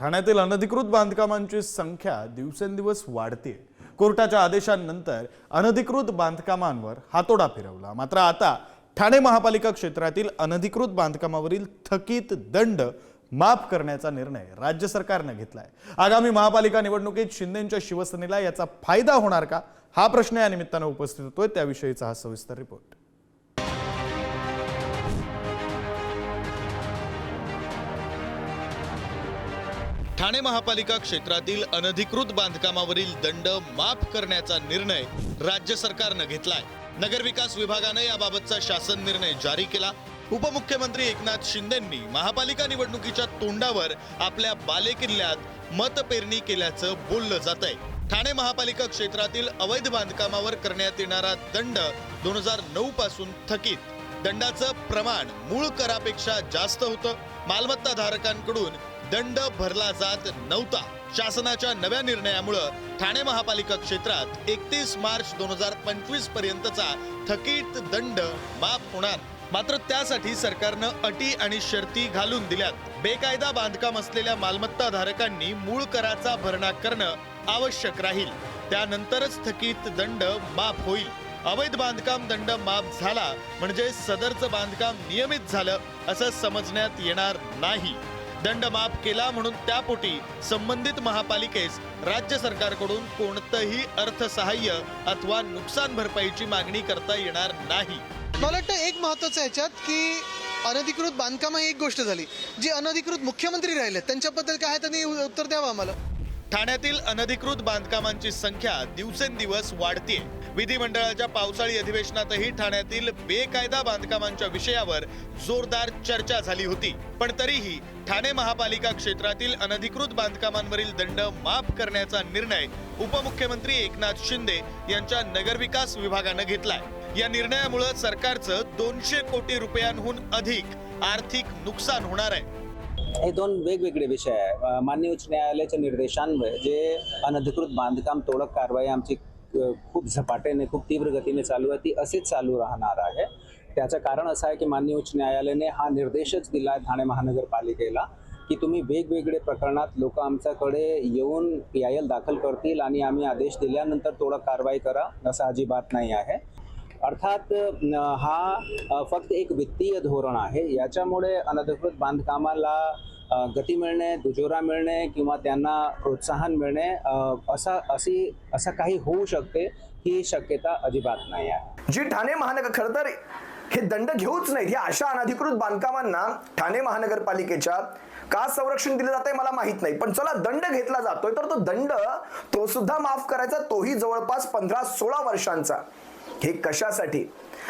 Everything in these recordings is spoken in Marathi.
ठाण्यातील अनधिकृत बांधकामांची संख्या दिवसेंदिवस वाढते कोर्टाच्या आदेशांनंतर अनधिकृत बांधकामांवर हातोडा फिरवला. मात्र आता ठाणे महापालिका क्षेत्रातील अनधिकृत बांधकामावरील थकीत दंड माफ करण्याचा निर्णय राज्य सरकारनं घेतलाय. आगामी महापालिका निवडणुकीत शिंदेच्या शिवसेनेला याचा फायदा होणार का? हा प्रश्न या निमित्तानं उपस्थित होतोय. त्याविषयीचा हा सविस्तर रिपोर्ट ठाणे महापालिका क्षेत्रातील अनधिकृत बांधकामावरील दंड माफ करण्याचा निर्णय राज्य सरकारनं घेतलाय. नगरविकास विभागानं याबाबतचा शासन निर्णय जारी केला. उपमुख्यमंत्री एकनाथ शिंदेंनी महापालिका निवडणुकीच्या तोंडावर आपल्या बालेकिल्ल्यात मतपेरणी केल्याचं बोललं जात आहे ठाणे महापालिका क्षेत्रातील अवैध बांधकामावर करण्यात येणारा दंड दोन हजार नऊ पासून थकीत. दंडाचं प्रमाण मूळ करापेक्षा जास्त होतं. मालमत्ता धारकांकडून दंड भरला जात नव्हता. शासनाच्या नव्या निर्णयामुळं ठाणे महापालिका क्षेत्रात एकतीस मार्च दोन हजार पंचवीस पर्यंतचा थकीत दंड माफ होणार. मात्र त्यासाठी सरकारनं अटी आणि शर्ती घालून दिल्यात. बेकायदा बांधकाम असलेल्या मालमत्ता धारकांनी मूळ कराचा भरणा करणं आवश्यक राहील. त्यानंतरच थकीत दंड माफ होईल. अवैध बांधकाम दंड माफ झाला म्हणजे सदरचं बांधकाम नियमित झालं असं समजण्यात येणार नाही. दंड माफ केला म्हणून त्यापोटी संबंधित महापालिकेस राज्य सरकारकडून कोणतंही अर्थसहाय्य अथवा नुकसान भरपाईची मागणी करता येणार नाही. मला वाटतं एक महत्वाचं ह्याच्यात की अनधिकृत बांधकाम ही एक गोष्ट झाली. जी अनधिकृत मुख्यमंत्री राहिले त्यांच्याबद्दल काय त्यांनी उत्तर द्यावं आम्हाला? ठाण्यातील अनधिकृत बांधकामांची संख्या दिवसेंदिवस वाढते विधिमंडळाच्या पावसाळी अधिवेशनातही ठाण्यातील बेकायदा बांधकामांच्या विषयावर जोरदार चर्चा झाली होती. पण तरीही ठाणे महापालिका क्षेत्रातील अनधिकृत बांधकामांवरील दंड माफ करण्याचा निर्णय उपमुख्यमंत्री एकनाथ शिंदे यांच्या नगरविकास विभागानं घेतलाय. या निर्णयामुळे सरकारचं दोनशे कोटी रुपयांहून अधिक आर्थिक नुकसान होणार आहे. हे दोन वेगवेगळे विषय आहे. मान्य उच्च न्यायालयाच्या निर्देशांमुळे जे अनधिकृत बांधकाम तोडक कारवाई आमची खूप झपाट्याने खूप तीव्र गतीने चालू आहे. ती असेच चालू राहणार आहे. त्याचं कारण असं आहे की मान्य उच्च न्यायालयाने हा निर्देशच दिला आहे ठाणे महानगरपालिकेला की तुम्ही वेगवेगळे प्रकरणात लोक आमच्याकडे येऊन पी आय एल दाखल करतील आणि आम्ही आदेश दिल्यानंतर तोडक कारवाई करा असं अजिबात नाही आहे. अर्थात हा फक्त एक वित्तीय धोरण आहे. याच्यामुळे अनधिकृत बांधकामाला गती मिळणे दुजोरा मिळणे किंवा त्यांना प्रोत्साहन मिळणे असा अशी असं काही होऊ शकते ही शक्यता अजिबात नाही आहे. जी ठाणे महानगर खरं तर हे दंड घेऊच नाहीत. या अशा अनधिकृत बांधकामांना ठाणे महानगरपालिकेच्या का संरक्षण दिलं जात आहे मला माहीत नाही. पण चला दंड घेतला जातोय तर तो दंड तो सुद्धा माफ करायचा तोही जवळपास पंधरा सोळा वर्षांचा. हे कशासाठी?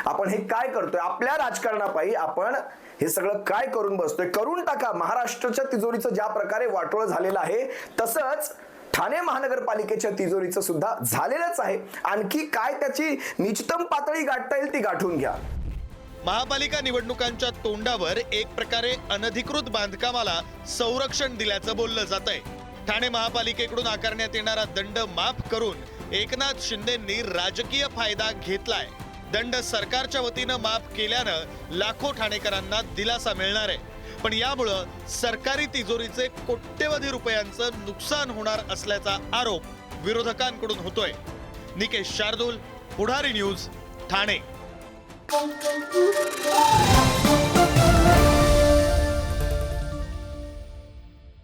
आपण हे काय करतोय? आपल्या राजकारणापायी आपण हे सगळं काय करून बसतोय? करून टाका. महाराष्ट्राच्या तिजोरीचं ज्या प्रकारे वाटोळ झालेलं आहे तसंच ठाणे महानगरपालिकेच्या तिजोरीचं सुद्धा झालेलंच आहे. आणखी काय त्याची निचतम पातळी गाठता येईल ती गाठून घ्या. महापालिका निवडणुकांच्या तोंडावर एक प्रकारे अनधिकृत बांधकामाला संरक्षण दिल्याचं बोललं जात आहे ठाणे महापालिकेकडून आकारण्यात येणारा दंड माफ करून एकनाथ शिंदेंनी राजकीय फायदा घेतलाय. दंड सरकारच्या वतीनं माफ केल्यानं लाखो ठाणेकरांना दिलासा मिळणार आहे. पण यामुळं सरकारी तिजोरीचे कोट्यवधी रुपयांचं नुकसान होणार असल्याचा आरोप विरोधकांकडून होतोय. निकेश शार्दूल पुढारी न्यूज ठाणे.